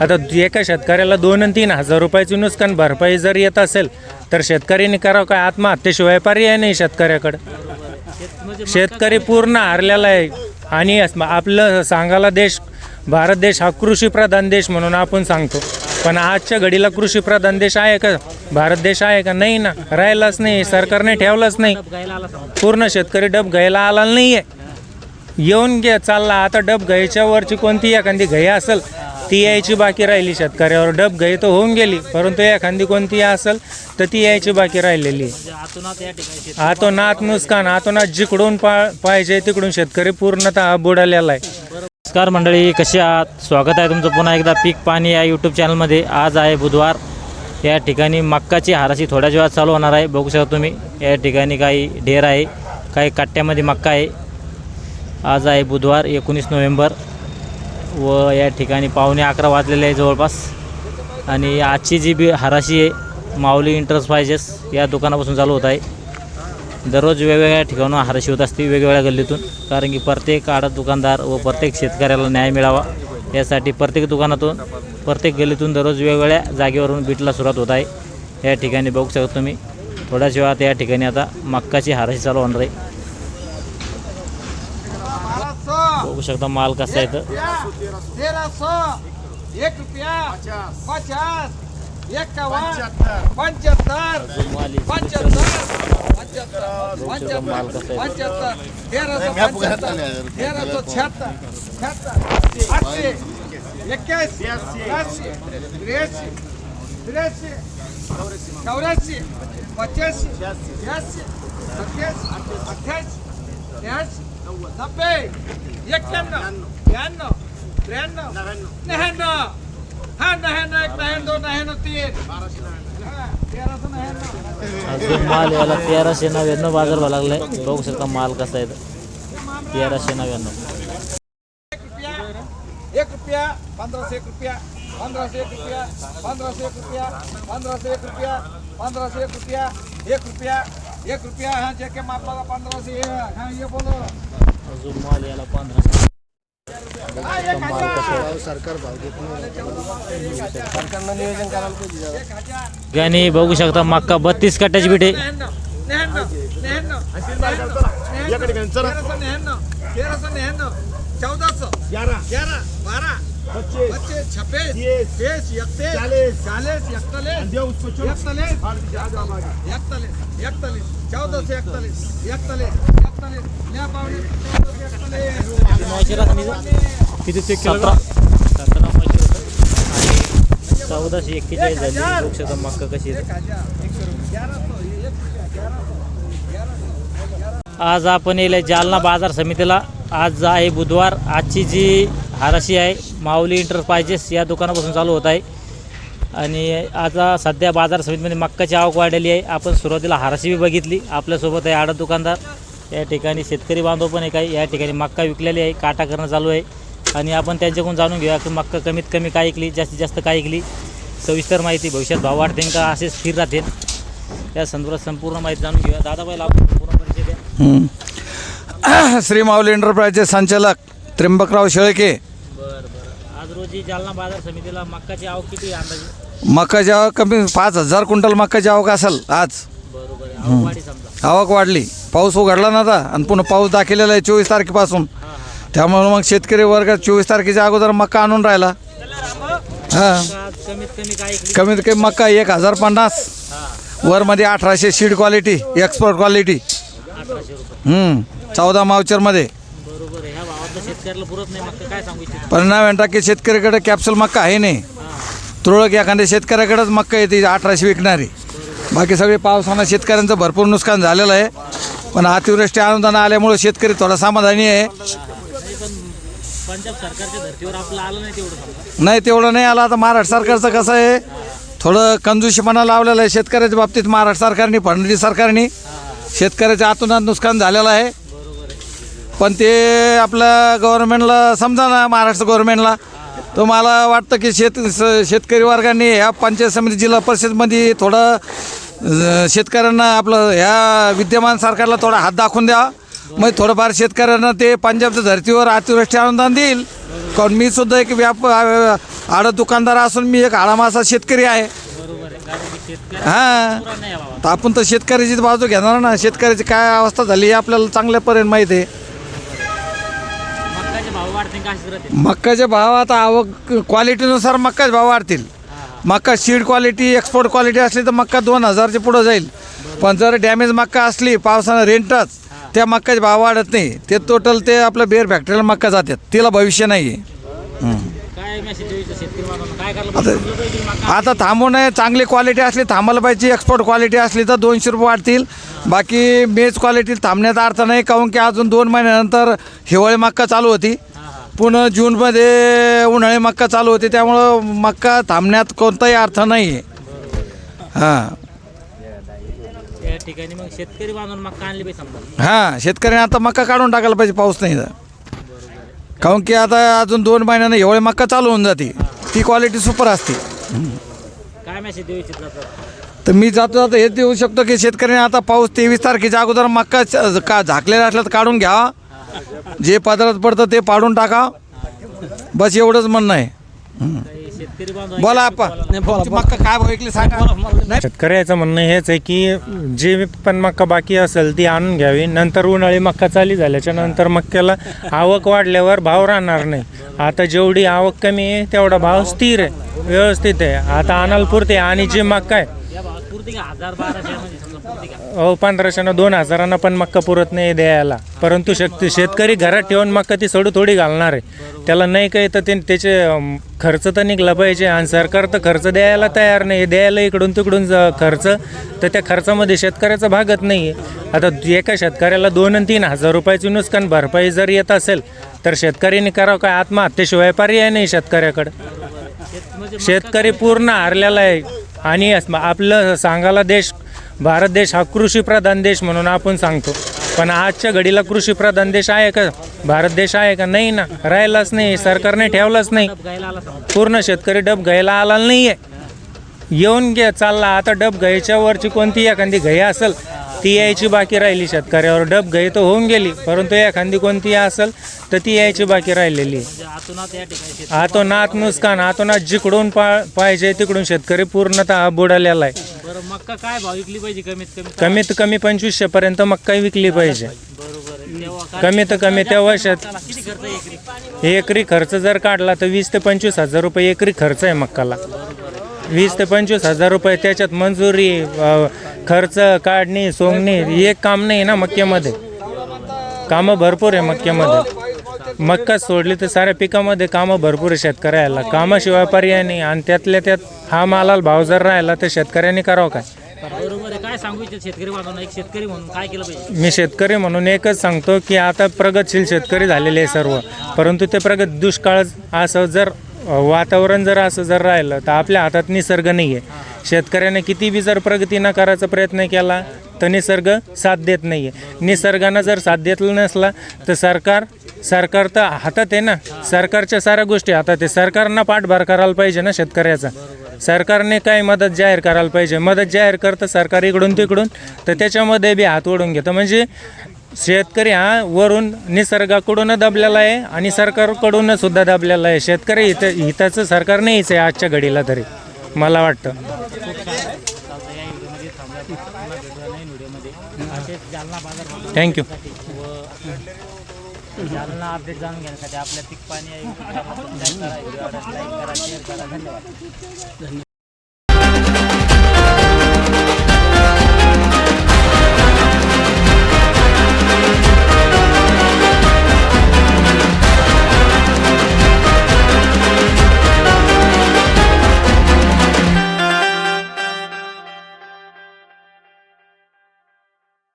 आता एका शेतकऱ्याला दोन आणि तीन हजार रुपयाची नुकसान भरपाई जर येत असेल तर शेतकऱ्यांनी करावं काय आत्महत्येशिवाय पर्याय नाही शेतकऱ्याकडं. शेतकरी पूर्ण हारलेला आहे. आणि आपलं सांगायला देश भारत देश हा कृषीप्रधान देश म्हणून आपण सांगतो. पण आजच्या घडीला कृषीप्रधान देश आहे का? भारत देश आहे का? नाही ना. राहिलाच नाही. सरकारने ठेवलंच नाही. पूर्ण शेतकरी डब घ्यायला आला नाही आहे येऊन घे चालला. आता डब घ्यायच्या वरची कोणती एखादी घाई असेल ती यायची बाकी राहिली शेतकऱ्यावर डब घई तर होऊन गेली. परंतु एखादी कोणती असेल तर ती यायची बाकी राहिलेली. आहे. आतोनात या ठिकाणी आतोनात जिकडून पा पाहिजे तिकडून शेतकरी पूर्णतः बुडालेला आहे. नमस्कार मंडळी कसे आहात? स्वागत आहे तुमचं पुन्हा एकदा पीक पाणी या यूट्यूब चॅनलमध्ये आज आहे बुधवार. या ठिकाणी मक्काची हाराशी थोड्याच वेळात चालू होणार आहे. बघू शकता तुम्ही या ठिकाणी काही ढेर आहे काही काट्ट्यामध्ये मक्का आहे. आज आहे बुधवार एकोणीस नोव्हेंबर. व या ठिकाणी पावणे अकरा वाजलेले आहे जवळपास. आणि आजची जी बी हाराशी आहे माऊली इंटरप्राइजेस या दुकानापासून चालू होत आहे. दररोज वेगवेगळ्या ठिकाणून हाराशी होत असते वेगवेगळ्या गल्लीतून. कारण की प्रत्येक आडत दुकानदार व प्रत्येक शेतकऱ्याला न्याय मिळावा यासाठी प्रत्येक दुकानातून प्रत्येक गल्लीतून दररोज वेगवेगळ्या जागेवरून बीटला सुरुवात होत आहे. या ठिकाणी बघू शकता तुम्ही. थोड्याच वेळात या ठिकाणी आता मक्काची हाराशी चालू होणार आहे. बघू शकता माल कसा आहे तर तेरह सौ एक रुपया पचास इक्यावन पंचहत्तर माल इथे पंचहत्तर पंचहत्तर माल कसा आहे? पंचहत्तर तेरह सौ पंचहत्तर तेरह सौ छिहत्तर छिहत्तर अस्सी इक्कीस तिरासी तिरासी तिरासी चौरासी पचासी छियासी सत्तासी अट्ठाईस त्र्याऐंशी नब्बे. एक्क्याण्णव ब्याण्णव. त्र्याण्णव. नव्याण्णव. हा नव्याण्णव एक नव्याण्णव दोन नव्याण्णव तीन. हा, नव्याण्णव. अजून माल याला तेराशे नव्याण्णव बाजार भाव लागलाय. बघू शकता माल कसा आहे. तर तेराशे नव्याण्णव. एक रुपया एक रुपया पंद्रह से एक रुपया पंद्रह से एक रुपया पंद्रह से एक रुपया पंद्रह से एक रुपया पंद्रह से एक रुपया एक रुपया. एक रुपया हाँ जेके माप लगा पंद्रह से एक हाँ। ये बोलो। अजून माल याला पंधरा हाँ, एक हजार। आणि बघू शकता मक्का बत्तीस कट्ट्याची बिटे नव्याण्णव तेरह सौ नव्याण्णव तेरह सौ नव्याण्णव चौदह सौ ग्यारह ग्यारह बारह पच्चीस पच्चीस छब्बीस तीस इकतीस चालीस चालीस इकतालीस इकतालीस इकतालीस इकतालीस चौदह से इकतालीस इकतालीस इकतालीस लिया पावणे चौदह से इकतालीस किती चेक सतरा सतरा पाचशे रुपये आणि चौदाशे एक्केचाळीस झाली. मक्का कशी आज आपण येईल जालना बाजार समितीला. आज आहे बुधवार. आजची जी हाराशी आहे. माऊली इंटरप्राइजेस या दुकानापासून चालू होत आहे. आणि आज सध्या बाजार समितीमध्ये मक्काची आवक वाढलेली आहे. आपण सुरुवातीला हाराशी बी बघितली. आपल्यासोबत आहे आडत दुकानदार. या ठिकाणी शेतकरी बांधव पण एक आहे. या ठिकाणी मक्का विकलेली आहे. काटा करणं चालू आहे. आणि आपण त्यांच्याकडून जाणून घेऊया की मक्का कमीत कमी काय ऐकली जास्तीत जास्त काय ऐकली सविस्तर माहिती भविष्यात भाव वाढते का? असे स्थिर राहतील. या संदर्भात संपूर्ण माहिती जाणून घेऊया. दादाबाई पहिला आपण पूर्ण परिचय द्या. श्री माऊली एंटरप्राइजचे संचालक त्र्यंबकराव शेळके रोजी जालना बाजार समितीला मक्काची आवक किती आहे अंदाजे? मकाची आवक कमी पाच हजार क्विंटल मकाची आवक असेल आज. बरोबर आहे. आवक वाढी समजा. आवक वाढली. पाऊस उघडला नव्हता आणि पुन्हा पाऊस दाखवलेला आहे चोवीस तारखेपासून. हां हां. त्यामुळे मग शेतकरी वर्ग चोवीस तारखेच्या अगोदर मक्का आणून राहिला. हां. आज कमीत कमी काय ऐकली कमीत कमी मक्का एक हजार पन्नास. हां वरमध्ये अठराशे सीड क्वालिटी एक्सपोर्ट क्वालिटी अठराशे रुपये. हम्म, चौदा मावचरमध्ये बरोबर आहे ह्या भावातलं शेतकऱ्याला पुरत नाही मक्का काय सांगू इच्छित? पन्नास टक्के शेतकऱ्याकडे कॅप्सूल मक्का आहे नाही. तुरळक एखाद्या शेतकऱ्याकडेच मक्का येते अठराशे विकणारी. बाकी सगळे पावसानं शेतकऱ्यांचं भरपूर नुकसान झालेलं आहे. पण अतिवृष्टी अनुदान आल्यामुळे शेतकरी थोडा समाधानी आहे. नाही पण पंजाब सरकारच्या धर्तीवर आपलं आलं नाही तेवढं नाही तेवढं नाही आलं. आता महाराष्ट्र सरकारचं कसं आहे? थोडं कंजूशीपणा लावलेलं आहे शेतकऱ्याच्या बाबतीत. महाराष्ट्र सरकारने फडणवीस सरकारने शेतकऱ्याच्या आतोनात नुकसान झालेलं आहे. पण ते आपल्या गव्हर्नमेंटला समजा ना महाराष्ट्र गव्हर्नमेंटला तर मला वाटतं की शेत शेतकरी वर्गाने ह्या पंचायत समिती जिल्हा परिषदमध्ये थोडं शेतकऱ्यांना आपलं ह्या विद्यमान सरकारला थोडा हात दाखवून द्या. मग थोडंफार शेतकऱ्यांना ते पंजाबच्या धर्तीवर अतिवृष्टी अनुदान देईल. कारण मी सुद्धा एक व्याप आडत दुकानदार असून मी एक आळामासा शेतकरी आहे. हां. तर आपण तर शेतकऱ्याचीच बाजू घेणार ना. शेतकऱ्याची काय अवस्था झाली हे आपल्याला चांगल्यापर्यंत माहीत आहे. मक्काचे भाव आता आवक क्वालिटीनुसार मक्काचे भाव वाढतील. मक्का सीड क्वालिटी एक्सपोर्ट क्वालिटी असली तर मक्का दोन हजारच्या पुढं जाईल. पण जर डॅमेज मक्का असली पावसानं रेंटच त्या मक्काचे भाव वाढत नाही. ते टोटल ते आपलं बेअर फॅक्टरीला मक्का जातात. तिला भविष्य नाही आहे आता- आता थांबू नये. चांगली क्वालिटी असली थांबायला पाहिजे. एक्सपोर्ट क्वालिटी असली तर दोनशे रुपये वाढतील. बाकी मेज क्वालिटी थांबण्याचा अर्थ नाही. काहून की अजून दोन महिन्यानंतर हिवाळी मक्का चालू होती. पुन्हा जूनमध्ये उन्हाळी मक्का चालू होती त्यामुळं मक्का थांबण्यात कोणताही अर्थ नाही आहे हां. या ठिकाणी मग शेतकरी बांधून मक्का आणली पाहिजे समजा. हां शेतकऱ्याने आता मक्का काढून टाकायला पाहिजे पाऊस नाही तर काहून की आता अजून दोन महिन्यानं हिवाळी मक्का चालू होऊन जाते ती क्वालिटी सुपर असते. काय मेसेज देऊ इच्छित जातात तर मी जातो जातो हेच देऊ शकतो की शेतकऱ्याने आता पाऊस तेवीस तारखेच्या अगोदर मक्का च- का झाकलेला असला तर काढून घ्यावा जे पदरात पडतं ते पाडून टाका. बस एवढंच म्हणणं आहे. बोला आपण मक्का काय विकली सांगा. नाही. शेतकऱ्याचं म्हणणं हेच आहे की जे पण मक्का बाकी असेल ती आणून घ्यावी. नंतर उन्हाळी मक्का चाली झाल्याच्यानंतर मक्क्याला आवक वाढल्यावर भाव राहणार नाही. आता जेवढी आवक कमी आहे तेवढा भाव स्थिर आहे व्यवस्थित आहे. आता आणाल पुरते आणि जी मक्का आहे. अहो पंधराशेनं दोन हजारांना पण मक्का पुरत नाही द्यायला. परंतु शक्ती शेतकरी घरात ठेवून मक्का ती सोडू थोडी घालणार आहे. त्याला नाही काही तर ते त्याचे खर्च तर निघला पाहिजे आणि सरकार तर खर्च द्यायला तयार नाही. द्यायला इकडून तिकडून ज- खर्च तर त्या खर्चामध्ये शेतकऱ्याचा भागत नाही आहे. आता एका शेतकऱ्याला दोन आणि तीन हजार रुपयाची नुकसान भरपाई जर येत असेल तर शेतकऱ्यांनी करावं काय? आत्महत्येशिवाय पर्याय नाही शेतकऱ्याकडं. शेतकरी पूर्ण हारलेला आहे. आणि आपलं सांगायला देश भारत देश हा कृषीप्रधान देश म्हणून आपण सांगतो. पण आजच्या घडीला कृषीप्रधान देश आहे का? भारत देश आहे का? नाही ना. राहिलाच नाही. सरकारने ठेवलाच नाही. पूर्ण शेतकरी डब घ्यायला आला नाही आहे येऊन घ्या चालला. आता डब घ्यायच्या वरची कोणती एखादी घाई असेल ती यायची बाकी राहिली शेतकऱ्यावर. डब घाई तर होऊन गेली. परंतु एखादी कोणती असेल तर ती यायची बाकी राहिलेली आहे. म्हणजे आतूनात या ठिकाणी शेत आतोनात नुकसान आतोनात जिकडून पा पाहिजे तिकडून शेतकरी पूर्णतः बुडालेला आहे. बरं मक्का काय भाव विकली पाहिजे? कमीत कमी कमीत कमी पंचवीसशे पर्यंत मक्का विकली पाहिजे. बरोबर आहे. तेव्हा काय कमीत कमी किती खर्च आहे एकरी? एकरी खर्च जर काढला तर वीस ते पंचवीस हजार रुपये एकरी खर्च आहे मक्काला. वीस ते पंचवीस हजार रुपये त्याच्यात मंजुरी अ, खर्च काढणी सोंगणी हे एक काम नाही ना मक्क्यामध्ये? कामं भरपूर आहे मक्क्यामध्ये. मक्का सोडली तर साऱ्या पिकामध्ये कामं भरपूर शेतकऱ्याला. कामाशिवाय पर्याय नाही. आणि त्यातल्या त्यात हा मालाला भाव जर राहिला तर शेतकऱ्यांनी करावं काय? बरोबर आहे. काय सांगू इच्छित शेतकरी बांधवांना? एक शेतकरी म्हणून काय केलं पाहिजे? मी शेतकरी म्हणून एकच सांगतो की आता प्रगतशील शेतकरी झालेले आहे सर्व. परंतु ते प्रगत दुष्काळ असं जर वातावरण जर असं जर राहिलं तर आपल्या हातात निसर्ग नाही आहे शेतकऱ्याने किती बी जर प्रगती न करायचा प्रयत्न केला तर निसर्ग साथ देत नाही आहे निसर्गानं जर साथ देतलं नसला तर सरकार सरकार तर हातात आहे ना. सरकारच्या साऱ्या गोष्टी हातात आहे. सरकारनं पाठभार करायला पाहिजे ना शेतकऱ्याचा. सरकारने काय मदत जाहीर करायला पाहिजे. मदत जाहीर करतं सरकार इकडून तिकडून तर त्याच्यामध्ये बी हात ओढून घेतं. म्हणजे शेतकरी हा वरून निसर्गाकडून दबलेला आहे आणि सरकारकडून सुद्धा दबलेला आहे. शेतकरी हित हिताचं सरकार नाहीच आहे आजच्या घडीला तरी मला वाटतं. थँक्यू. म्हणजे जालना अपडेट जाणून घेण्यासाठी आपल्या पिक पाणी आहे YouTube channel ला करा व्हिडिओ लाईक करा शेअर करा धन्यवाद.